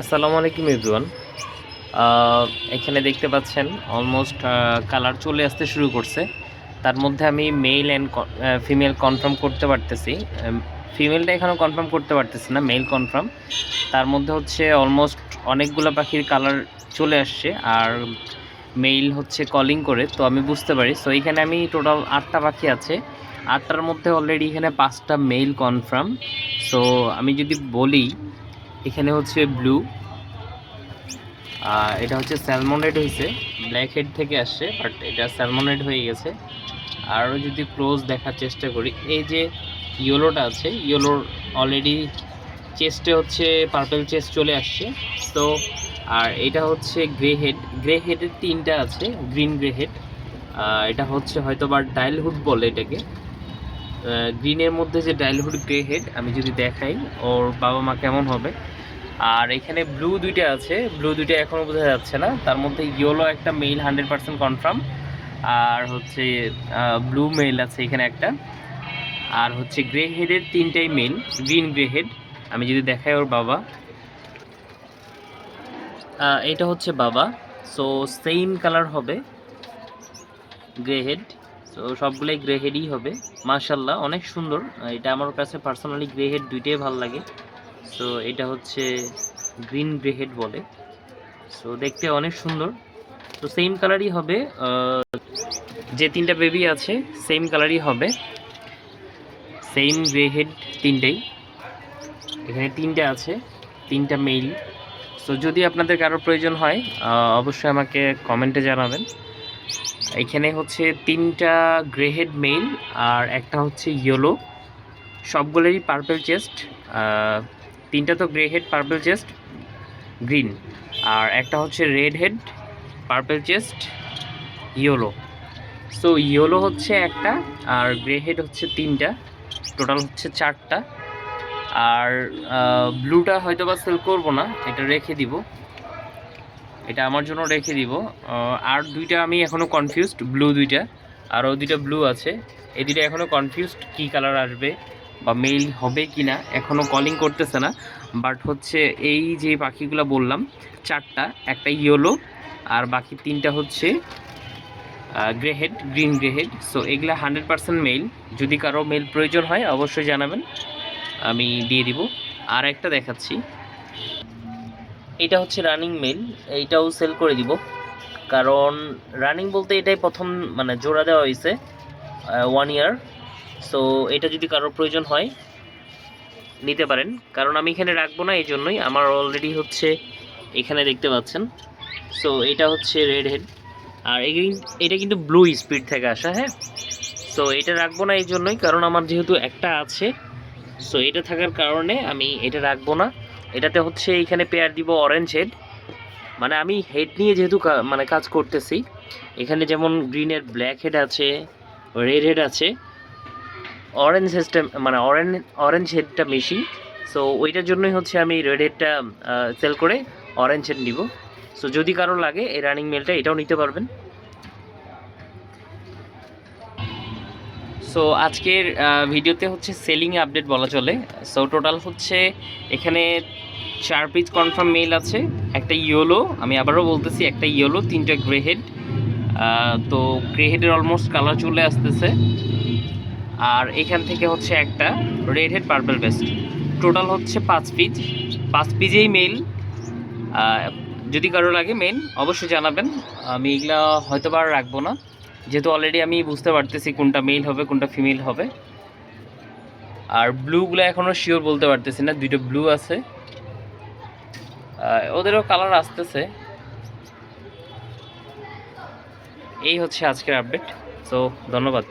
আসসালামু আলাইকুম, এভরিওয়ান। এখানে দেখতে পাচ্ছেন অলমোস্ট কালার চলে আসতে শুরু করছে। তার মধ্যে আমি মেল অ্যান্ড ফিমেল কনফার্ম করতে পারতেছি। ফিমেলটা এখনও কনফার্ম করতে পারতেছি না মেল কনফার্ম তার মধ্যে হচ্ছে অলমোস্ট অনেকগুলো পাখির কালার চলে আসছে, আর মেইল হচ্ছে কলিং করে, তো আমি বুঝতে পারি। সো এখানে আমি টোটাল আটটা পাখি আছে। আটটার মধ্যে অলরেডি এখানে পাঁচটা মেইল কনফার্ম সো আমি যদি বলি এখানে হচ্ছে ব্লু এটা হচ্ছে স্যালমনেড হয়েছে। ব্ল্যাক হেড থেকে আসছে বাট এটা স্যালমনেড হয়ে গেছে। আরও যদি ক্লোজ দেখার চেষ্টা করি, এই যে ইয়েলোটা আছে ইয়েলোর অলরেডি চেস্টে হচ্ছে পার্পেল চেস্ট চলে আসছে। তো আর এটা হচ্ছে গ্রে হেড গ্রে হেডের তিনটা আছে গ্রিন গ্রে হেড এটা হচ্ছে হয়তো বা ডাইলহুড বলে এটাকে। গ্রিনের মধ্যে যে ডাইলহুড গ্রে হেড আমি যদি দেখাই, ওর বাবা মা কেমন হবে? আর এখানে ব্লু দুইটা আছে। ব্লু দুইটা এখনও বোঝা যাচ্ছে না। তার মধ্যে ইয়েলো একটা মেইল হান্ড্রেড পার্সেন্ট কনফার্ম আর হচ্ছে ব্লু মেইল আছে এখানে একটা। আর হচ্ছে গ্রে হেডের তিনটাই মেইল গ্রিন গ্রে হেড আমি যদি দেখাই ওর বাবা। এটা হচ্ছে বাবা। সো সেম কালার হবে। গ্রে হেড তো সবগুলোই গ্রে হেডই হবে। মার্শাল্লাহ অনেক সুন্দর। এটা আমার কাছে পার্সোনালি গ্রে হেড দুইটাই ভালো লাগে। সো এটা হচ্ছে গ্রিন গ্রে হেড বলে। সো দেখতে অনেক সুন্দর। তো সেম কালারই হবে যে তিনটা বেবি আছে সেম কালারই হবে। সেম গ্রে হেড তিনটেই। এখানে তিনটে আছে, তিনটা মেইল সো যদি আপনাদের কারোর প্রয়োজন হয় অবশ্যই আমাকে কমেন্টে জানাবেন। এখানে হচ্ছে তিনটা গ্রেহেড মেইল আর একটা হচ্ছে ইয়েলো সবগুলোরই পার্পল চেস্ট তিনটা তো grey head purple chest green আর একটা হচ্ছে red head purple chest yellow so yellow হচ্ছে একটা আর গ্রে হেড হচ্ছে তিনটা। টোটাল হচ্ছে চারটা। আর ব্লুটা হয়তো বা সেল করব না, এটা রেখে দিব। এটা আমার জন্য রেখে দিব। আর দুইটা আমি এখনও কনফিউজড ব্লু দুইটা। আরও দুইটা ব্লু আছে। এই দুইটা এখনও কনফিউজড কী কালার আসবে? বা মেল হবে কি না এখনও কলিং করতেছে না বাট হচ্ছে এই যে পাখিগুলো বললাম, চারটা, একটা ইয়েলো আর বাকি তিনটা হচ্ছে grey head green grey head so এগুলা হান্ড্রেড পার্সেন্ট মেল যদি কারও মেল প্রয়োজন হয়, অবশ্যই জানাবেন, আমি দিয়ে দিব। আর একটা দেখাচ্ছি। এটা হচ্ছে রানিং মেল এইটাও সেল করে দিব। কারণ রানিং বলতে এটাই প্রথম মানে জোড়া দেওয়া হয়েছে ওয়ান ইয়ার সো এটা যদি কারোর প্রয়োজন হয়, নিতে পারেন। কারণ আমি এখানে রাখব না এই জন্যই আমার অলরেডি হচ্ছে এখানে দেখতে পাচ্ছেন। সো এটা হচ্ছে রেড হেড আর এটা কিন্তু ব্লু স্পিড থেকে আসা হ্যাঁ? সো এটা রাখব না এই জন্যই কারণ আমার যেহেতু একটা আছে সো এটা থাকার কারণে আমি এটা রাখব না। এটাতে হচ্ছে এইখানে পেয়ার দিব অরেঞ্জ হেড মানে আমি হেড নিয়ে যেহেতু মানে কাজ করতেছি, এখানে যেমন গ্রিনের ব্ল্যাক হেড আছে রেড হেড আছে অরেঞ্জ হেডটা মানে অরেঞ্জ অরেঞ্জ হেডটা মেশিন সো ওইটার জন্যই হচ্ছে আমি রেড হেডটা সেল করে অরেঞ্জ হেড নিব। সো যদি কারও লাগে এই রানিং মেলটা এটাও নিতে পারবেন। সো আজকের ভিডিওতে হচ্ছে সেলিং আপডেট বলা চলে। সো টোটাল হচ্ছে এখানে চার পিস কনফার্ম মেল আছে। একটা ইয়েলো আমি আবারও বলতেছি, একটা ইয়েলো তিনটা গ্রে হেড তো গ্রে হেডের অলমোস্ট কালার চলে আসতেছে। আর এখান থেকে হচ্ছে একটা red head purple breast total হচ্ছে পাঁচ পিস পাঁচ পিজেই মেল যদি কারও লাগে মেন অবশ্যই জানাবেন। আমি এগুলা হয়তো বা রাখব না। যেহেতু অলরেডি আমি বুঝতে পারতেছি কোনটা মেল হবে, কোনটা ফিমেল হবে। আর ব্লুগুলো এখনও শিওর বলতে পারতেছি না, দুইটা ব্লু আছে। ওদেরও কালার আসতেছে। এই হচ্ছে আজকের আপডেট সো ধন্যবাদ।